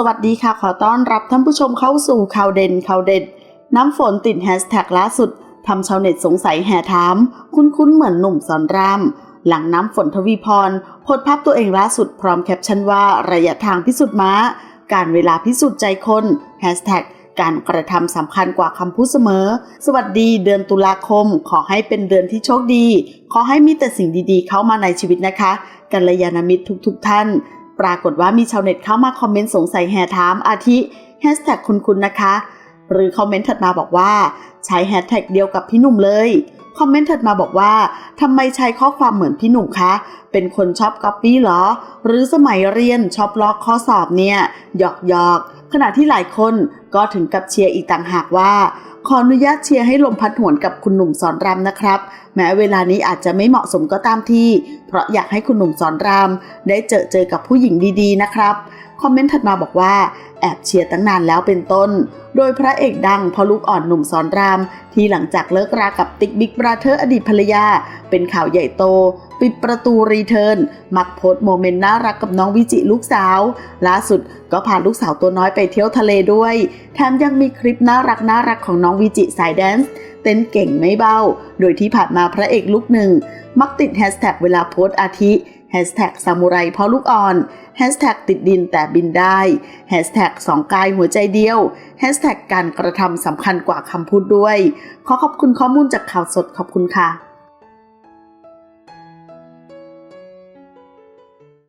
สวัสดีค่ะ ขอต้อนรับท่านผู้ชมเข้าสู่ข่าวเด่นข่าวเด็ด น้ำฝนติดแฮชแท็กล่าสุดทำชาวเน็ตสงสัยแห่ถาม คุ้นๆเหมือนหนุ่มสอนราม หลังน้ำฝนทวีพรโพสภาพตัวเองล่าสุดพร้อมแคปชั่นว่าระยะทางพิสูจน์ม้า การเวลาพิสูจน์ใจคนแฮชแท็กการกระทำสำคัญกว่าคำพูดเสมอ สวัสดีเดือนตุลาคม ขอให้เป็นเดือนที่โชคดี ขอให้มีแต่สิ่งดีๆ เข้ามาในชีวิตนะคะกัลยาณมิตรทุกๆท่าน ปรากฏว่ามีชาวเน็ตเข้ามาคอมเมนต์สงสัยแห่ถามอาทิแฮชแท็กคุณคุณนะคะ หรือคอมเมนต์ถัดมาบอกว่า ใช้แฮชแท็กเดียวกับพี่หนุ่มเลยคอมเมนต์ถัดมาบอกว่าทำไมใช้ข้อความเหมือนพี่หนุ่มคะ เป็นคนชอบก๊อปปี้เหรอ หรือสมัยเรียนชอบลอกข้อสอบเนี่ยหยอกหยอกขณะที่หลายคนก็ถึงกับเชียร์อีกต่างหากว่า ขออนุญาตเชียร์ให้ลมพัดหวนกับคุณหนุ่มสอนรามนะครับ แม้เวลานี้อาจจะไม่เหมาะสมก็ตามที่ เพราะอยากให้คุณหนุ่มสอนราม ได้เจอเจอกับผู้หญิงดีๆนะครับ คอมเมนต์ถัดมาบอกว่า แอบเชียร์ตั้งนานแล้วเป็นต้น โดยพระเอกดังพอลูกอ่อนหนุ่มสอนราม ที่หลังจากเลิกรากับติ๊กบิ๊กบราเธอร์อดีตภรรยา เป็นข่าวใหญ่โต ปิดประตูรีเทิร์น มักโพสโมเมนต์น่ารักกับน้องวิจิลูกสาว ล่าสุดก็พาลูกสาวตัวน้อยไปเที่ยวทะเลด้วย แถมยังมีคลิปน่ารักน่ารักของน้องวิจิสายแดนซ์เต้นเก่งไม่เบา โดยที่ผ่านมาพระเอกลูกหนึ่ง มักติดแฮชแท็กเวลาโพสอาทิแฮชแท็กซามูไรเพราะลูกอ่อนแฮชแท็กติดดินแต่บินได้แฮชแท็กสองกายหัวใจเดียวแฮชแท็กการกระทำสำคัญกว่าคำพูดด้วย ขอขอบคุณข้อมูลจากข่าวสดขอบคุณค่ะ